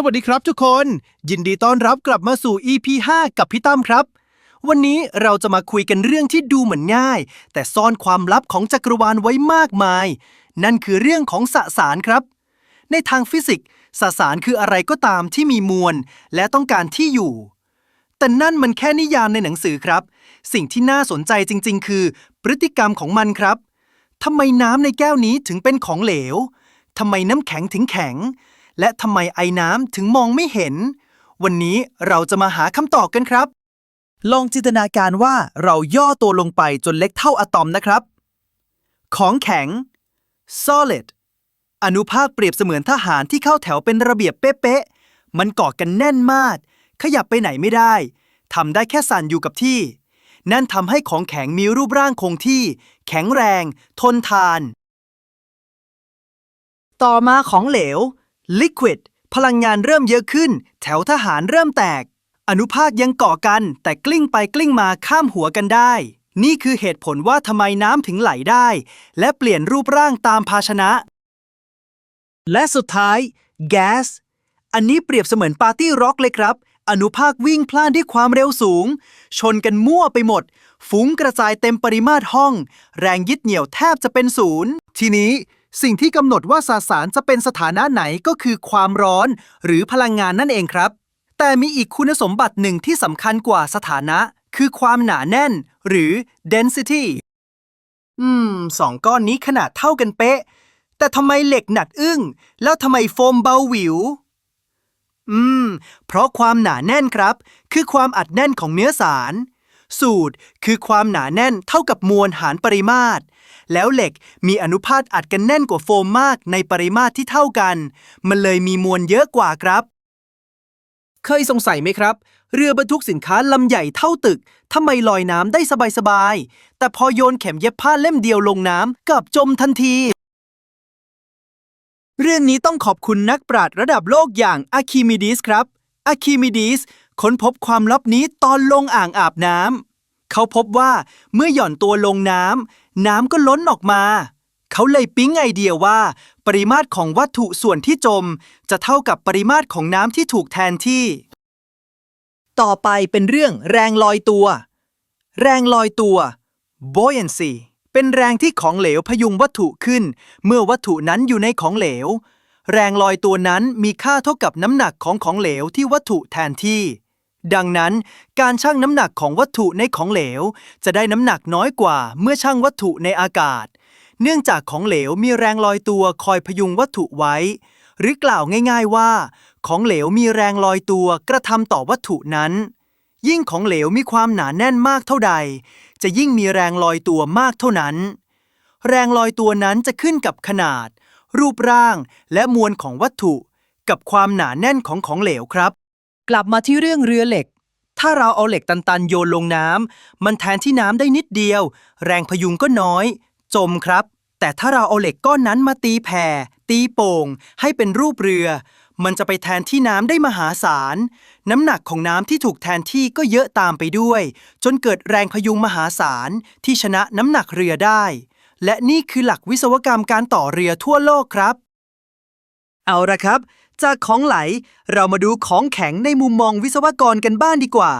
สวัสดีครับทุกคน ยินดีต้อนรับกลับมาสู่ EP 5 กับพี่ตั้มครับ วันนี้เราจะมาคุยกันเรื่องที่ดูเหมือนง่าย แต่ซ่อนความลับของจักรวาลไว้มากมาย นั่นคือเรื่องของสสารครับ ในทางฟิสิกส์สสารคืออะไรก็ตามที่มีมวล และต้องการที่อยู่ แต่นั่นมันแค่นิยามในหนังสือครับ สิ่งที่น่าสนใจจริง ๆ คือ พฤติกรรมของมันครับทำไมน้ำในแก้วนี้ถึงเป็นของเหลวทำไมน้ำแข็งถึงแข็ง และทำไมไอ้น้ำถึงมองไม่เห็น วันนี้เราจะมาหาคำตอบกันครับ ลองจินตนาการว่าเราย่อตัวลงไปจนเล็กเท่าอะตอมนะครับ ของแข็ง solid อนุภาคเปรียบเสมือนทหารที่เข้าแถวเป็นระเบียบเป๊ะๆ มันเกาะกันแน่นมาก ขยับไปไหนไม่ได้ ทำได้แค่สั่นอยู่กับที่ นั่นทำให้ของแข็งมีรูปร่างคงที่ แข็งแรง ทนทาน ต่อมาของเหลว liquid พลังงานเริ่มเยอะขึ้น แถวทหารเริ่มแตก อนุภาคยังเกาะกัน แต่กลิ้งไปกลิ้งมาข้ามหัวกันได้ นี่คือเหตุผลว่าทำไมน้ำถึงไหลได้ และเปลี่ยนรูปร่างตามภาชนะ และสุดท้ายแก๊สอันนี้เปรียบเสมือนปาร์ตี้ร็อกเลยครับ อนุภาควิ่งพล่านด้วยความเร็วสูง ชนกันมั่วไปหมด ฟุ้งกระจายเต็มปริมาตรห้อง แรงยึดเหนี่ยวแทบจะเป็นศูนย์ ทีนี้ สิ่งที่กำหนดว่าสสารจะเป็นสถานะไหนก็คือความร้อน หรือพลังงานนั่นเองครับ แต่มีอีกคุณสมบัติหนึ่งที่สำคัญกว่าสถานะ คือความหนาแน่น หรือ density อืมสองก้อนนี้ขนาดเท่ากันเป๊ะ แต่ทำไมเหล็กหนักอึ้ง แล้วทำไมโฟมเบาหวิว อืม เพราะความหนาแน่นครับ คือความอัดแน่นของเนื้อสาร สูตรคือความหนาแน่นเท่ากับมวลหารปริมาตร แล้วเหล็กมีอนุภาคอัดกันแน่นกว่าโฟมมากในปริมาตรที่เท่ากัน มันเลยมีมวลเยอะกว่าครับ เคยสงสัยไหมครับ เรือบรรทุกสินค้าลำใหญ่เท่าตึกทำไมลอยน้ำได้สบายๆแต่พอโยนเข็มเย็บผ้าเล่มเดียวลงน้ำกลับจมทันที เรื่องนี้ต้องขอบคุณนักปราชญ์ระดับโลกอย่างอะคิมิดิสครับอะคิมิดิส ค้นพบความลับนี้ตอนลงอ่างอาบน้ำเขาพบว่าเมื่อหย่อนตัวลงน้ำน้ำก็ล้นออกมา เขาเลยปิ๊งไอเดียว่า ปริมาตรของวัตถุส่วนที่จม จะเท่ากับปริมาตรของน้ำที่ถูกแทนที่ ต่อไปเป็นเรื่องแรงลอยตัว แรงลอยตัว buoyancy เป็นแรงที่ของเหลวพยุงวัตถุขึ้น เมื่อวัตถุนั้นอยู่ในของเหลว แรงลอยตัวนั้นมีค่าเท่ากับน้ำหนักของของเหลวที่วัตถุแทนที่ ดังนั้น การชั่งน้ำหนักของวัตถุในของเหลว จะได้น้ำหนักน้อยกว่าเมื่อชั่งวัตถุในอากาศ เนื่องจากของเหลวมีแรงลอยตัวคอยพยุงวัตถุไว้ หรือกล่าวง่าย ๆว่า ของเหลวมีแรงลอยตัวกระทำต่อวัตถุนั้น ยิ่งของเหลวมีความหนาแน่นมากเท่าใด จะยิ่งมีแรงลอยตัวมากเท่านั้น แรงลอยตัวนั้นจะขึ้นกับขนาด รูปร่างและมวลของวัตถุ กับความหนาแน่นของของเหลวครับ กลับมาที่เรื่องเรือเหล็ก ถ้าเราเอาเหล็กตันๆ โยนลงน้ำมันแทนที่น้ำได้นิดเดียว แรงพยุงก็น้อย จมครับ แต่ถ้าเราเอาเหล็กก้อนนั้นมาตีแผ่ ตีโป่ง ให้เป็นรูปเรือ มันจะไปแทนที่น้ำได้มหาศาล น้ำหนักของน้ำที่ถูกแทนที่ก็เยอะตามไปด้วย จนเกิดแรงพยุงมหาศาลที่ชนะน้ำหนักเรือได้ และนี่คือหลักวิศวกรรมการต่อเรือทั่วโลกครับ เอาละครับ จากของไหลเรามาดูของแข็งในมุมมองวิศวกรกันบ้างดีกว่า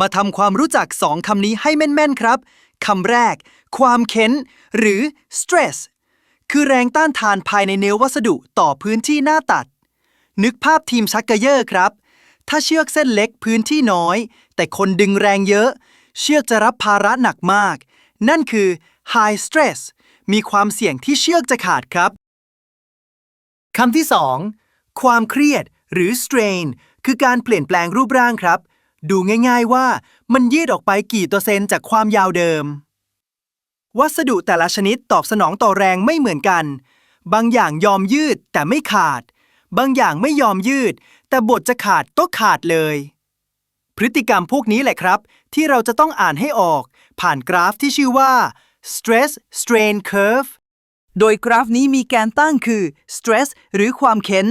มาทำความรู้จักสองคำนี้ให้แม่น ๆ ครับคำแรก ความเค้น หรือ stress คือแรงต้านทานภายในเนื้อวัสดุต่อพื้นที่หน้าตัด นึกภาพทีมชักเกยอร์ครับ ถ้าเชือกเส้นเล็กพื้นที่น้อย แต่คนดึงแรงเยอะ เชือกจะรับภาระหนักมาก นั่นคือ high stress มีความเสี่ยงที่เชือกจะขาดครับ คำที่ 2 ความเครียดหรือ strain คือการเปลี่ยนแปลงรูปร่างครับ ดูง่ายๆว่ามันยืดออกไปกี่เปอร์เซ็นต์จากความยาวเดิม วัสดุแต่ละชนิดตอบสนองต่อแรงไม่เหมือนกัน บางอย่างยอมยืดแต่ไม่ขาด บางอย่างไม่ยอมยืด แต่บทจะขาดก็ขาดเลย พฤติกรรมพวกนี้แหละครับ ที่เราจะต้องอ่านให้ออก ผ่านกราฟที่ชื่อว่า stress strain curve โดยกราฟนี้มีแกนตั้งคือ stress หรือความเค้น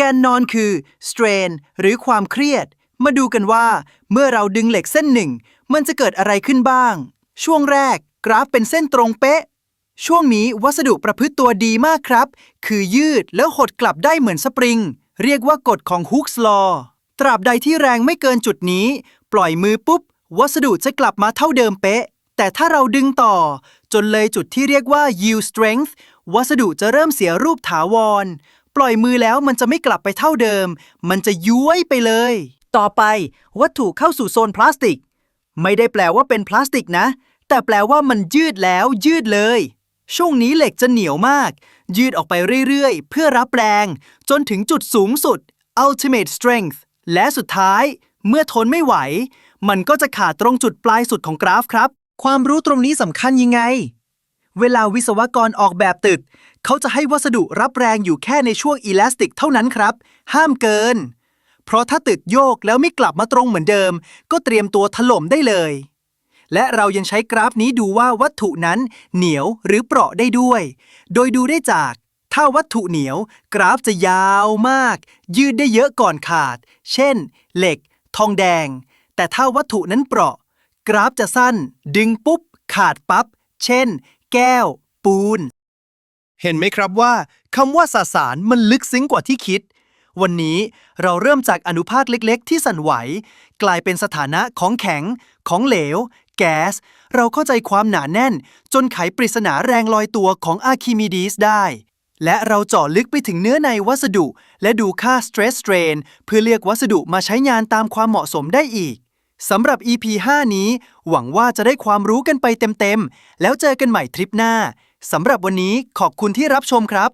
แกนนอนคือ strain หรือความเครียด มาดูกันว่า เมื่อเราดึงเหล็กเส้นหนึ่ง มันจะเกิดอะไรขึ้นบ้าง ช่วงแรก กราฟเป็นเส้นตรงเป๊ะ ช่วงนี้วัสดุประพฤติตัวดีมากครับ คือยืดแล้วหดกลับได้เหมือนสปริง เรียกว่ากฎของฮุกส์ลอตราบใดที่แรงไม่เกินจุดนี้ ปล่อยมือปุ๊บ วัสดุจะกลับมาเท่าเดิมเป๊ะ แต่ถ้าเราดึงต่อ จนเลยจุดที่เรียกว่า yield strength วัสดุจะเริ่มเสียรูปถาวร ปล่อยมือแล้วมันจะไม่กลับไปเท่าเดิม มันจะย้วยไปเลย ต่อไปวัตถุเข้าสู่โซนพลาสติก ไม่ได้แปลว่าเป็นพลาสติกนะ แต่แปลว่ามันยืดแล้วยืดเลย ช่วงนี้เหล็กจะเหนียวมาก ยืดออกไปเรื่อยๆ เพื่อรับแรง จนถึงจุดสูงสุด ultimate strength และสุดท้าย เมื่อทนไม่ไหว มันก็จะขาดตรงจุดปลายสุดของกราฟครับ ความรู้ตรงนี้สำคัญยังไง เวลาวิศวกรออกแบบตึก เขาจะให้วัสดุรับแรงอยู่แค่ในช่วงอิลาสติกเท่านั้นครับ ห้ามเกิน เพราะถ้าตึกโยกแล้วไม่กลับมาตรงเหมือนเดิม ก็เตรียมตัวถล่มได้เลย และเรายังใช้กราฟนี้ดูว่าวัตถุนั้นเหนียวหรือเปราะได้ด้วย โดยดูได้จาก ถ้าวัตถุเหนียว กราฟจะยาวมาก ยืดได้เยอะก่อนขาด เช่น เหล็ก ทองแดง แต่ถ้าวัตถุนั้นเปราะ กราฟจะสั้น ดึงปุ๊บ ขาดปับ๊บเช่น แก้ว ปูน เห็นไหมครับว่าคำว่าสสารมันลึกซึ้งกว่าที่คิด วันนี้เราเริ่มจากอนุภาคเล็กๆ ที่สั่นไหว กลายเป็นสถานะของแข็ง ของเหลว แก๊ส เราเข้าใจความหนาแน่น จนไขปริศนาแรงลอยตัวของอาร์คิมิดีสได้และเราเจาะลึกไปถึงเนื้อในวัสดุ และดูค่า stress strain เพื่อเลือกวัสดุมาใช้งานตามความเหมาะสมได้อีก สำหรับ EP 5 นี้ หวังว่าจะได้ความรู้กันไปเต็มๆ แล้วเจอกันใหม่ทริปหน้า สำหรับวันนี้ขอบคุณที่รับชมครับ